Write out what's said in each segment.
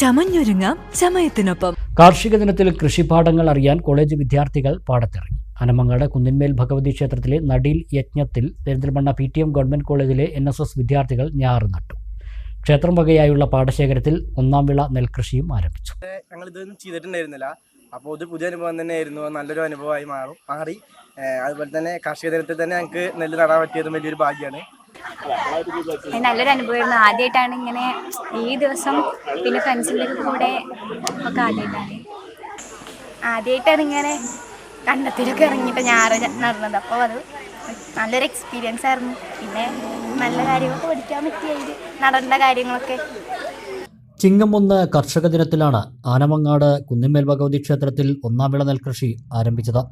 ചമഞ്ഞൊരുങ്ങാം ചമയത്തിനൊപ്പം കാർഷിക ദിനത്തിൽ കൃഷിപാഠങ്ങൾ അറിയാൻ കോളേജ് വിദ്യാർത്ഥികൾ പാടത്തിറങ്ങി. അനമങ്ങാട് കുന്നിന്മേൽ ഭഗവതി ക്ഷേത്രത്തിലെ നടീൽ യജ്ഞത്തിൽ Perinthalmanna P T M government കോളേജിലെ എൻ എസ് എസ് വിദ്യാർത്ഥികൾ ഞാറ് നട്ടു. ക്ഷേത്രം വകയായുള്ള പാടശേഖരത്തിൽ ഒന്നാം വിള നെൽകൃഷിയും ആരംഭിച്ചു. ഞങ്ങൾ ഇതൊന്നും ചെയ്തിട്ടുണ്ടായിരുന്നില്ല. അപ്പോൾ ഇത് പുതിയ അനുഭവം തന്നെയായിരുന്നു. നല്ലൊരു അനുഭവമായി മാറും മാറി. അതുപോലെ തന്നെ കാർഷിക ദിനത്തിൽ തന്നെ ഞങ്ങൾക്ക് നെല്ല് നടാൻ പറ്റിയതും വലിയൊരു ഭാഗ്യമാണ്. നല്ലൊരു അനുഭവമായിരുന്നു ആദ്യമായിട്ടാണ് ഇങ്ങനെ ഈ ദിവസം പിന്നെ ഫ്രണ്ട്സിന്റെ കൂടെ ഒക്കെ ആദ്യമായിട്ടാണ്. ആദ്യമായിട്ടാണ് ഇങ്ങനെ കണ്ടത്തിലൊക്കെ ഇറങ്ങിയിട്ട് ഞാറ് നടന്നത്. അപ്പോൾ അത് നല്ലൊരു എക്സ്പീരിയൻസ് ആയിരുന്നു. പിന്നെ നല്ല കാര്യങ്ങളൊക്കെ പഠിക്കാൻ പറ്റിയ നടന്ന കാര്യങ്ങളൊക്കെ. ചിങ്ങം ഒന്ന് കർഷക ദിനത്തിലാണ് ആനമങ്ങാട് കുന്നിമേൽ ഭഗവതി ക്ഷേത്രത്തിൽ ഒന്നാം വിള നെൽകൃഷി ആരംഭിച്ചത്.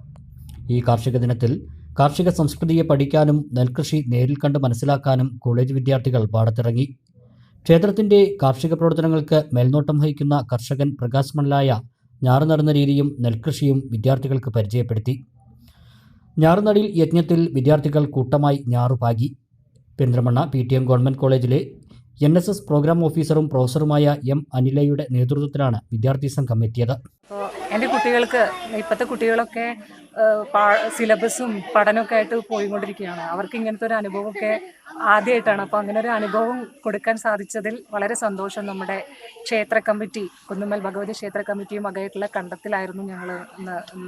ഈ കാർഷിക ദിനത്തിൽ കാർഷിക സംസ്കൃതിയെ പഠിക്കാനും നെൽകൃഷി നേരിൽ കണ്ട് മനസ്സിലാക്കാനും കോളേജ് വിദ്യാർത്ഥികൾ പാടത്തിറങ്ങി. ക്ഷേത്രത്തിന്റെ കാർഷിക പ്രവർത്തനങ്ങൾക്ക് മേൽനോട്ടം വഹിക്കുന്ന കർഷകൻ പ്രകാശ് മണലായ ഞാറ് നടന്ന രീതിയും നെൽകൃഷിയും വിദ്യാർത്ഥികൾക്ക് പരിചയപ്പെടുത്തി. ഞാറുനടിൽ യജ്ഞത്തിൽ വിദ്യാർത്ഥികൾ കൂട്ടമായി ഞാറുപാകി Perinthalmanna P T M government കോളേജിലെ എൻ എസ് എസ് പ്രോഗ്രാം ഓഫീസറും പ്രൊഫസറുമായ എം അനിലയുടെ നേതൃത്വത്തിലാണ് വിദ്യാർത്ഥി സംഘം എത്തിയത്. കുട്ടികൾക്ക് ഇപ്പോഴത്തെ കുട്ടികളൊക്കെ സിലബസും പഠനമൊക്കെ ആയിട്ട് പോയിക്കൊണ്ടിരിക്കുകയാണ്. അവർക്ക് ഇങ്ങനത്തെ ഒരു അനുഭവമൊക്കെ ആദ്യമായിട്ടാണ്. അപ്പോൾ അങ്ങനെ ഒരു അനുഭവം കൊടുക്കാൻ സാധിച്ചതിൽ വളരെ സന്തോഷം. നമ്മുടെ ക്ഷേത്ര കമ്മിറ്റി കുന്നുമ്മൽ ഭഗവതി ക്ഷേത്ര കമ്മിറ്റിയും വകയായിട്ടുള്ള കണ്ടത്തിലായിരുന്നു ഞങ്ങൾ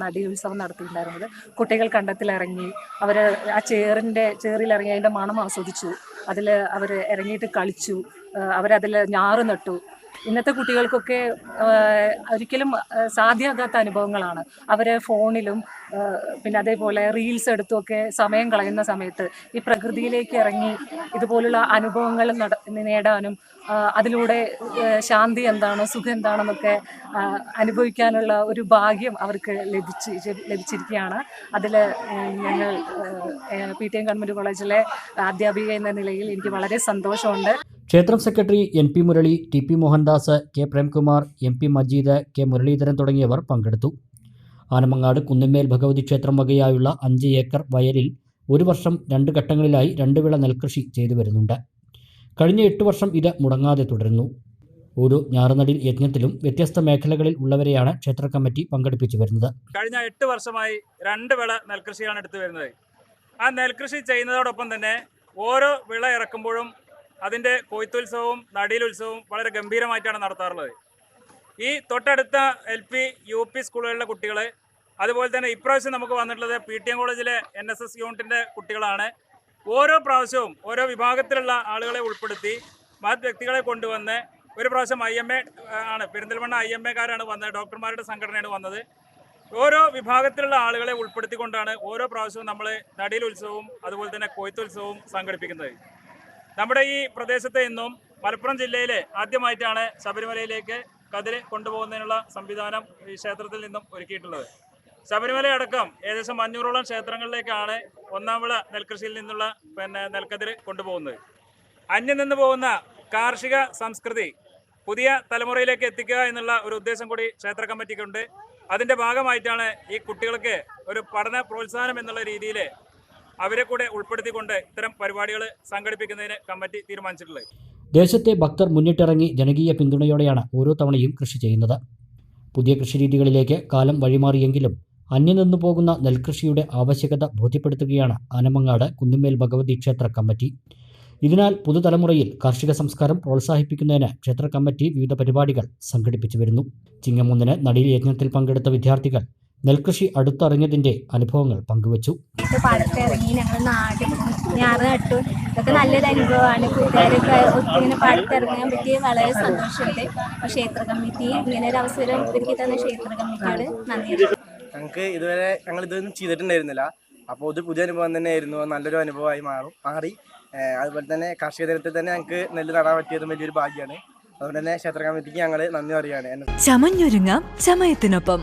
നടി ഉത്സവം നടത്തിയിട്ടുണ്ടായിരുന്നത്. കുട്ടികൾ കണ്ടത്തിലിറങ്ങി അവർ ആ ചേറിന്റെ ചേറിലിറങ്ങി അതിന്റെ മണം ആസ്വദിച്ചു. അതിൽ അവർ ഇറങ്ങിയിട്ട് കളിച്ചു. അവരതിൽ ഞാറ് നട്ടു. ഇന്നത്തെ കുട്ടികൾക്കൊക്കെ ഒരിക്കലും സാധ്യമാകാത്ത അനുഭവങ്ങളാണ്. അവരെ ഫോണിലും പിന്നെ അതേപോലെ റീൽസ് എടുത്തുമൊക്കെ സമയം കളയുന്ന സമയത്ത് ഈ പ്രകൃതിയിലേക്ക് ഇറങ്ങി ഇതുപോലുള്ള അനുഭവങ്ങൾ നട നേടാനും അതിലൂടെ ശാന്തി എന്താണ് സുഖം എന്താണെന്നൊക്കെ അനുഭവിക്കാനുള്ള ഒരു ഭാഗ്യം അവർക്ക് ലഭിച്ച് ലഭിച്ചിരിക്കുകയാണ്. അതിൽ ഞങ്ങൾ പി ടി എം ഗവൺമെന്റ് കോളേജിലെ അധ്യാപിക എന്ന നിലയിൽ എനിക്ക് വളരെ സന്തോഷമുണ്ട്. ക്ഷേത്രം secretary N P Murali T P Mohandas K Premkumar M P Majeed K Muraleedharan തുടങ്ങിയവർ പങ്കെടുത്തു. ആനമങ്ങാട് കുന്നിമേൽ ഭഗവതി ക്ഷേത്രം വകയായുള്ള അഞ്ച് ഏക്കർ വയലിൽ ഒരു വർഷം രണ്ട് ഘട്ടങ്ങളിലായി രണ്ട് വിള നെൽകൃഷി ചെയ്തു വരുന്നുണ്ട്. കഴിഞ്ഞ എട്ട് വർഷം ഇത് മുടങ്ങാതെ തുടരുന്നു. ഓരോ ഞാറുനടിൽ യജ്ഞത്തിലും വ്യത്യസ്ത മേഖലകളിൽ ഉള്ളവരെയാണ് ക്ഷേത്ര കമ്മിറ്റി പങ്കെടുപ്പിച്ചു വരുന്നത്. കഴിഞ്ഞ എട്ട് വർഷമായി രണ്ട് വിള നെൽകൃഷിയാണ് എടുത്തു വരുന്നത്. ആ നെൽകൃഷി ചെയ്യുന്നതോടൊപ്പം തന്നെ ഓരോ വിള ഇറക്കുമ്പോഴും അതിന്റെ കൊയ്ത്തുത്സവവും നടീലുത്സവവും വളരെ ഗംഭീരമായിട്ടാണ് നടത്താറുള്ളത്. ഈ തൊട്ടടുത്ത എൽ പി യു പി സ്കൂളുകളിലെ കുട്ടികൾ അതുപോലെ തന്നെ ഇപ്രാവശ്യം നമുക്ക് വന്നിട്ടുള്ളത് പി ടി എം കോളേജിലെ എൻ എസ് എസ് യൂണിറ്റിന്റെ കുട്ടികളാണ്. ഓരോ പ്രാവശ്യവും ഓരോ വിഭാഗത്തിലുള്ള ആളുകളെ ഉൾപ്പെടുത്തി മഹത് വ്യക്തികളെ കൊണ്ടുവന്ന് ഒരു പ്രാവശ്യം ഐ എം എ ആണ് പെരിന്തൽമണ്ണ ഐ എം എക്കാരാണ് വന്നത് ഡോക്ടർമാരുടെ സംഘടനയാണ് വന്നത്. ഓരോ വിഭാഗത്തിലുള്ള ആളുകളെ ഉൾപ്പെടുത്തിക്കൊണ്ടാണ് ഓരോ പ്രാവശ്യവും നമ്മൾ നടീൽ ഉത്സവവും അതുപോലെ തന്നെ കൊയ്ത്തുത്സവവും സംഘടിപ്പിക്കുന്നത്. നമ്മുടെ ഈ പ്രദേശത്തെ നിന്നും മലപ്പുറം ജില്ലയിലെ ആദ്യമായിട്ടാണ് ശബരിമലയിലേക്ക് കതിര് കൊണ്ടുപോകുന്നതിനുള്ള സംവിധാനം ഈ ക്ഷേത്രത്തിൽ നിന്നും ഒരുക്കിയിട്ടുള്ളത്. ശബരിമല അടക്കം ഏകദേശം അഞ്ഞൂറോളം ക്ഷേത്രങ്ങളിലേക്കാണ് ഒന്നാം വിള നെൽകൃഷിയിൽ നിന്നുള്ള പിന്നെ നെൽക്കതിര് കൊണ്ടുപോകുന്നത്. അന്യം നിന്ന് പോകുന്ന കാർഷിക സംസ്കൃതി പുതിയ തലമുറയിലേക്ക് എത്തിക്കുക എന്നുള്ള ഒരു ഉദ്ദേശം കൂടി ക്ഷേത്ര കമ്മിറ്റിക്കുണ്ട്. അതിന്റെ ഭാഗമായിട്ടാണ് ഈ കുട്ടികൾക്ക് ഒരു പഠന പ്രോത്സാഹനം എന്നുള്ള രീതിയിൽ അവരെ കൂടെ ഉൾപ്പെടുത്തിക്കൊണ്ട് ഇത്തരം പരിപാടികൾ സംഘടിപ്പിക്കുന്നതിന് കമ്മിറ്റി തീരുമാനിച്ചിട്ടുള്ളത്. ദേശത്തെ ഭക്തർ മുന്നിട്ടിറങ്ങി ജനകീയ പിന്തുണയോടെയാണ് ഓരോ തവണയും കൃഷി ചെയ്യുന്നത്. പുതിയ കൃഷിരീതികളിലേക്ക് കാലം വഴിമാറിയെങ്കിലും അന്യം നിന്നു പോകുന്ന നെൽകൃഷിയുടെ ആവശ്യകത ബോധ്യപ്പെടുത്തുകയാണ് ആനമങ്ങാട് കുന്നുമേൽ ഭഗവതി ക്ഷേത്ര കമ്മിറ്റി. ഇതിനാൽ പുതുതലമുറയിൽ കാർഷിക സംസ്കാരം പ്രോത്സാഹിപ്പിക്കുന്നതിന് ക്ഷേത്ര കമ്മിറ്റി വിവിധ പരിപാടികൾ സംഘടിപ്പിച്ചു വരുന്നു. ചിങ്ങമൂന്നിന് നടീൽ യജ്ഞത്തിൽ പങ്കെടുത്ത വിദ്യാർത്ഥികൾ നെൽകൃഷി അടുത്തറിഞ്ഞതിന്റെ അനുഭവങ്ങൾ പങ്കുവച്ചു. ഇത് പാടത്ത് ഇറങ്ങി ഞങ്ങൾ നാട് ഞാറ് നട്ടു. ഇതൊക്കെ നല്ലൊരു അനുഭവമാണ്. കൂട്ടുകാരൊക്കെ ഒത്തിങ്ങനെ പാടത്ത് ഇറങ്ങാൻ പറ്റി വളരെ സന്തോഷമുണ്ട്. അപ്പോൾ ക്ഷേത്ര കമ്മിറ്റി ഇങ്ങനെ ഒരു അവസരം ഒരുക്കി തന്ന ക്ഷേത്ര കമ്മിറ്റിയോട് നന്ദി. ഞങ്ങൾക്ക് ഇതുവരെ ഞങ്ങൾ ഇതൊന്നും ചെയ്തിട്ടുണ്ടായിരുന്നില്ല. അപ്പോൾ ഇത് പുതിയ അനുഭവം തന്നെയായിരുന്നു. നല്ലൊരു അനുഭവമായി മാറും മാറി. അതുപോലെ തന്നെ കാർഷിക ദിനത്തിൽ തന്നെ ഞങ്ങൾക്ക് നെല്ല് നടാൻ പറ്റിയതും വലിയൊരു ഭാഗ്യമാണ്. അതുകൊണ്ട് തന്നെ ക്ഷേത്ര കമ്മിറ്റിക്ക് ഞങ്ങൾ നന്ദി പറയുകയാണ്. ചമഞ്ഞൊരുങ്ങാം ചമയത്തിനൊപ്പം.